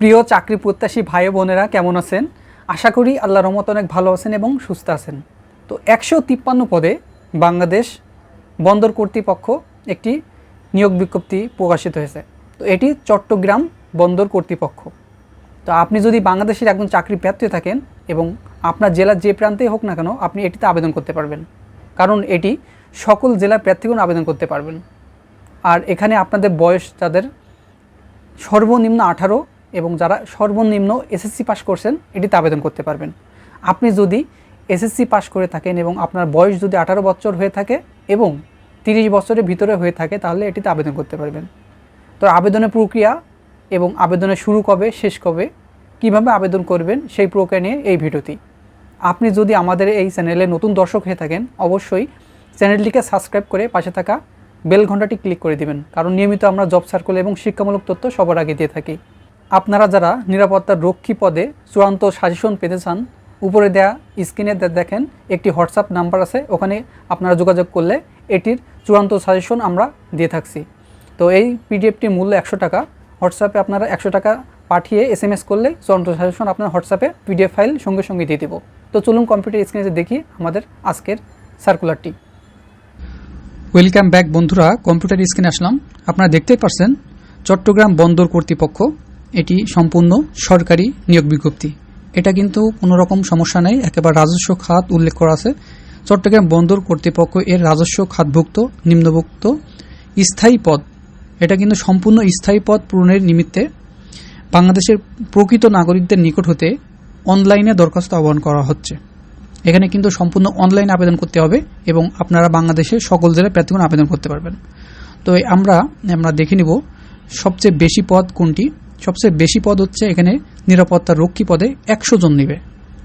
প্রিয় চাকরি প্রত্যাশী ভাই বোনেরা, কেমন আছেন? আশা করি আল্লাহ রহমত অনেক ভালো আছেন এবং সুস্থ আছেন। তো একশো তিপ্পান্ন পদে বাংলাদেশ বন্দর কর্তৃপক্ষ একটি নিয়োগ বিজ্ঞপ্তি প্রকাশিত হয়েছে। তো এটি চট্টগ্রাম বন্দর কর্তৃপক্ষ। তো আপনি যদি বাংলাদেশের একজন চাকরি প্রার্থী থাকেন এবং আপনার জেলার যে প্রান্তেই হোক না কেন, আপনি এটিতে আবেদন করতে পারবেন। কারণ এটি সকল জেলার প্রার্থীগণ আবেদন করতে পারবেন। আর এখানে আপনাদের বয়স তাদের সর্বনিম্ন আঠারো এবং যারা সর্বনিম্ন এসএসসি পাস করছেন এটিতে আবেদন করতে পারবেন। আপনি যদি এসএসসি পাস করে থাকেন এবং আপনার বয়স যদি আঠারো বছর হয়ে থাকে এবং তিরিশ বছরের ভিতরে হয়ে থাকে, তাহলে এটিতে আবেদন করতে পারবেন। তো আবেদনের প্রক্রিয়া এবং আবেদনের শুরু কবে, শেষ কবে, কীভাবে আবেদন করবেন, সেই প্রক্রিয়া নিয়ে এই ভিডিওটি। আপনি যদি আমাদের এই চ্যানেলে নতুন দর্শক হয়ে থাকেন, অবশ্যই চ্যানেলটিকে সাবস্ক্রাইব করে পাশে থাকা বেল ঘন্টাটি ক্লিক করে দিবেন। কারণ নিয়মিত আমরা জব সার্কেল এবং শিক্ষামূলক তথ্য সবার আগে দিয়ে থাকি। আপনারা যারা নিরাপত্তার রক্ষী পদে চূড়ান্ত সাজেশন পেতে চান, উপরে দেয়া স্ক্রিনে দেখেন একটি হোয়াটসঅ্যাপ নাম্বার আছে, ওখানে আপনারা যোগাযোগ করলে এটির চূড়ান্ত সাজেশন আমরা দিয়ে থাকছি। তো এই পিডিএফটির মূল্য একশো টাকা, হোয়াটসঅ্যাপে আপনারা একশো টাকা পাঠিয়ে এস এম এস করলে চূড়ান্ত সাজেশন আপনার হোয়াটসঅ্যাপে পিডিএফ ফাইল সঙ্গে সঙ্গে দিয়ে দেবো। তো চলুন কম্পিউটার স্ক্রিনে দেখি আমাদের আজকের সার্কুলারটি। ওয়েলকাম ব্যাক বন্ধুরা, কম্পিউটার স্ক্রিনে আসলাম। আপনারা দেখতেই পারছেন, চট্টগ্রাম বন্দর কর্তৃপক্ষ এটি সম্পূর্ণ সরকারি নিয়োগ বিজ্ঞপ্তি। এটা কিন্তু কোনো রকম সমস্যা নেই, একেবারে রাজস্ব খাত উল্লেখ করা আছে। চট্টগ্রাম বন্দর কর্তৃপক্ষ এর রাজস্ব খাতভুক্ত, নিম্নভুক্ত, স্থায়ী পদ। এটা কিন্তু সম্পূর্ণ স্থায়ী পদ পূরণের নিমিত্তে বাংলাদেশের প্রকৃত নাগরিকদের নিকট হতে অনলাইনে দরখাস্ত আহ্বান করা হচ্ছে। এখানে কিন্তু সম্পূর্ণ অনলাইনে আবেদন করতে হবে এবং আপনারা বাংলাদেশের সকল জেলায় প্রার্থীগণ আবেদন করতে পারবেন। তো আমরা আমরা দেখে নিব সবচেয়ে বেশি পদ কোনটি। সবচেয়ে বেশি পদ হচ্ছে এখানে নিরাপত্তা রক্ষী পদে একশো জন নেবে।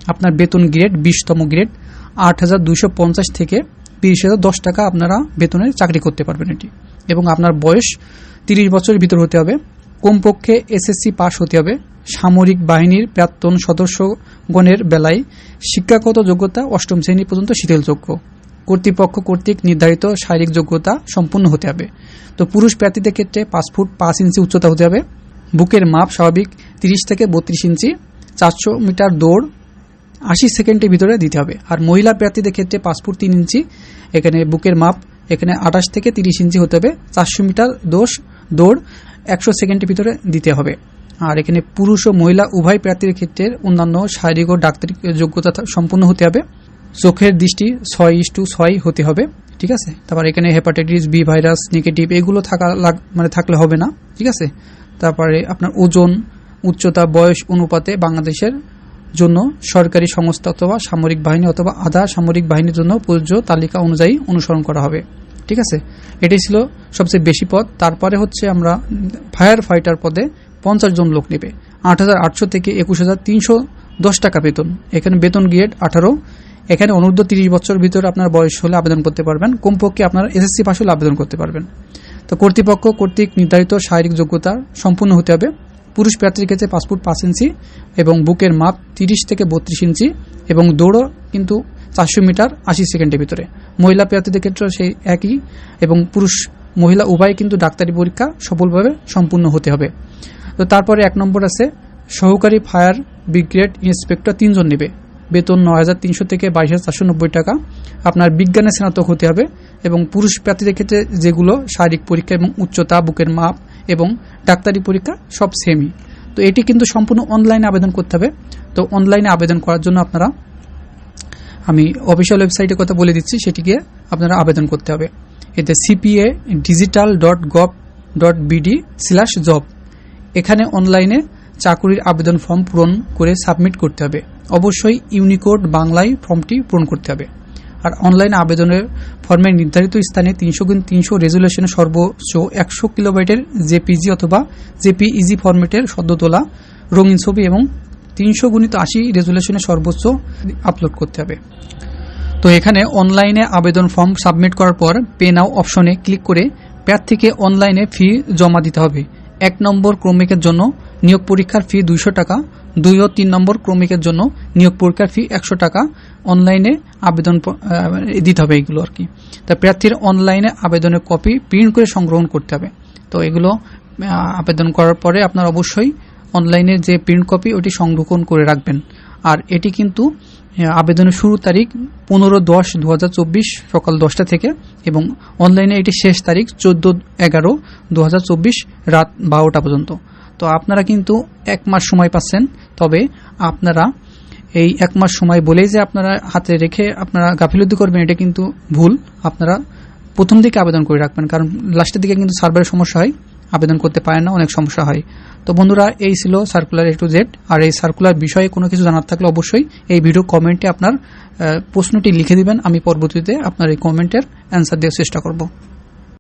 আপনার বেতন গ্রেড, বিশতম গ্রেড, আট হাজার দুইশো পঞ্চাশ থেকে তিরিশ হাজার দশ টাকা আপনারা বেতনের চাকরি করতে পারবেন এটি। এবং আপনার বয়স তিরিশ বছরের ভিতর হতে হবে। কমপক্ষে এসএসসি পাশ হতে হবে। সামরিক বাহিনীর প্রাক্তন সদস্যগণের বেলায় শিক্ষাগত যোগ্যতা অষ্টম শ্রেণি পর্যন্ত শিথিলযোগ্য। কর্তৃপক্ষ কর্তৃক নির্ধারিত শারীরিক যোগ্যতা সম্পূর্ণ হতে হবে। তো পুরুষ প্রার্থীদের ক্ষেত্রে পাঁচ ফুট পাঁচ ইঞ্চি উচ্চতা হতে হবে। বুকের মাপ স্বাভাবিক তিরিশ থেকে বত্রিশ ইঞ্চি, চারশো মিটার দৌড় আশি সেকেন্ডের ভিতরে দিতে হবে। আর মহিলা প্রার্থীদের ক্ষেত্রে পাঁচ ফুট তিন ইঞ্চি, এখানে বুকের মাপ, এখানে আঠাশ থেকে তিরিশ ইঞ্চি হতে হবে। চারশো মিটার দোষ, দৌড় একশো সেকেন্ডের ভিতরে দিতে হবে। আর এখানে পুরুষ ও মহিলা উভয় প্রার্থীর ক্ষেত্রে অন্যান্য শারীরিক ও ডাক্তারি যোগ্যতা সম্পূর্ণ হতে হবে। চোখের দৃষ্টি ছয় ইস টু ছয় হতে হবে, ঠিক আছে? তারপর এখানে হেপাটাইটিস বি ভাইরাস নেগেটিভ এগুলো থাকা মানে থাকলে হবে না, ঠিক আছে? তারপরে আপনার ওজন, উচ্চতা, বয়স অনুপাতে বাংলাদেশের জন্য সরকারি সংস্থা অথবা সামরিক বাহিনী অথবা আধা সামরিক বাহিনীর জন্য প্রযোজ্য তালিকা অনুযায়ী অনুসরণ করা হবে। ঠিক আছে? এটাই ছিল সবচেয়ে বেশি পদ তারপরে হচ্ছে আমরা ফায়ার ফাইটার পদে পঞ্চাশ জন লোক নেবে। আট হাজার আটশো থেকে একুশ হাজার তিনশো দশ টাকা বেতন। এখানে বেতন গ্রেড আঠারো। এখানে অনূর্ধ্ব তিরিশ বছর ভিতরে আপনার বয়স হলে আবেদন করতে পারবেন। কমপক্ষে আপনার এসএসসি পাস হলে আবেদন করতে পারবেন। তো কর্তৃপক্ষ কর্তৃক নির্ধারিত শারীরিক যোগ্যতা সম্পূর্ণ হতে হবে। পুরুষ প্রার্থীর ক্ষেত্রে ফুট পাঁচ ইঞ্চি এবং বুকের মাপ তিরিশ থেকে বত্রিশ ইঞ্চি এবং দৌড়ও কিন্তু চারশো মিটার আশি সেকেন্ডের ভিতরে। মহিলা প্রার্থীদের ক্ষেত্রে সেই একই এবং পুরুষ, মহিলা উভয় কিন্তু ডাক্তারি পরীক্ষা সফলভাবে সম্পূর্ণ হতে হবে। তো তারপরে এক নম্বর আছে, সহকারী ফায়ার ব্রিগেড ইন্সপেক্টর তিনজন নেবে। বেতন নয় হাজার তিনশো থেকে বাইশ হাজার চারশো নব্বই টাকা। আপনার বিজ্ঞানে স্নাতক হতে হবে এবং পুরুষ প্রার্থীদের ক্ষেত্রে যেগুলো শারীরিক পরীক্ষা এবং উচ্চতা, বুকের মাপ এবং ডাক্তারি পরীক্ষা সব সেমই তো এটি কিন্তু সম্পূর্ণ অনলাইনে আবেদন করতে হবে। তো অনলাইনে আবেদন করার জন্য আপনারা, আমি অফিসিয়াল ওয়েবসাইটের কথা বলে দিচ্ছি সেটিকে আপনারা আবেদন করতে হবে। এতে CPA digital dot gov dot BD slash job এখানে অনলাইনে চাকুরির আবেদন ফর্ম পূরণ করে সাবমিট করতে হবে। অবশ্যই ইউনিকোড বাংলায় ফর্মটি পূরণ করতে হবে। আর অনলাইনে আবেদনের ফর্মের নির্ধারিত স্থানে তিনশো গুণ তিনশো রেজুলেশনের সর্বোচ্চ একশো কিলোবাইটের জেপিজি অথবা জেপিইজি ফরম্যাটের সদ্য তোলা রঙিন ছবি এবং তিনশো গুণিত আশি রেজুলেশনের সর্বোচ্চ আপলোড করতে হবে। তো এখানে অনলাইনে আবেদন ফর্ম সাবমিট করার পর পে নাও অপশনে ক্লিক করে প্রার্থীকে অনলাইনে ফি জমা দিতে হবে। এক নম্বর ক্রমিকের জন্য নিয়োগ পরীক্ষার ফি দুইশো টাকা, দুই ও তিন নম্বর ক্রমিকের জন্য নিয়োগ পরীক্ষার ফি একশো টাকা। অনলাইনে আবেদন দিতে হবে এগুলো আর কি। তা প্রার্থীর অনলাইনে আবেদনের কপি প্রিন্ট করে সংগ্রহণ করতে হবে। তো এগুলো আবেদন করার পরে আপনার অবশ্যই অনলাইনে যে প্রিন্ট কপি, ওটি সংরক্ষণ করে রাখবেন। আর এটি কিন্তু আবেদনের শুরু তারিখ পনেরো দশ দু হাজার চব্বিশ সকাল দশটা থেকে এবং অনলাইনে এটি শেষ তারিখ চোদ্দ এগারো দু রাত বারোটা পর্যন্ত। তো আপনারা কিন্তু এক মাস সময় পাচ্ছেন। তবে আপনারা এই এক মাস সময় বলেই যে আপনারা হাতে রেখে আপনারা গাফিলতি করবেন, এটা কিন্তু ভুল। আপনারা প্রথম দিকে আবেদন করে রাখবেন, কারণ লাস্টের দিকে কিন্তু সার্ভারের সমস্যা হয়, আবেদন করতে পারেন না, অনেক সমস্যা হয়। তো বন্ধুরা, এই ছিল সার্কুলার এ টু জেড আর এই সার্কুলার বিষয়ে কোনো কিছু জানার থাকলে অবশ্যই এই ভিডিও কমেন্টে আপনার প্রশ্নটি লিখে দিবেন, আমি পরবর্তীতে আপনার এই কমেন্টের অ্যান্সার দেওয়ার চেষ্টা করব।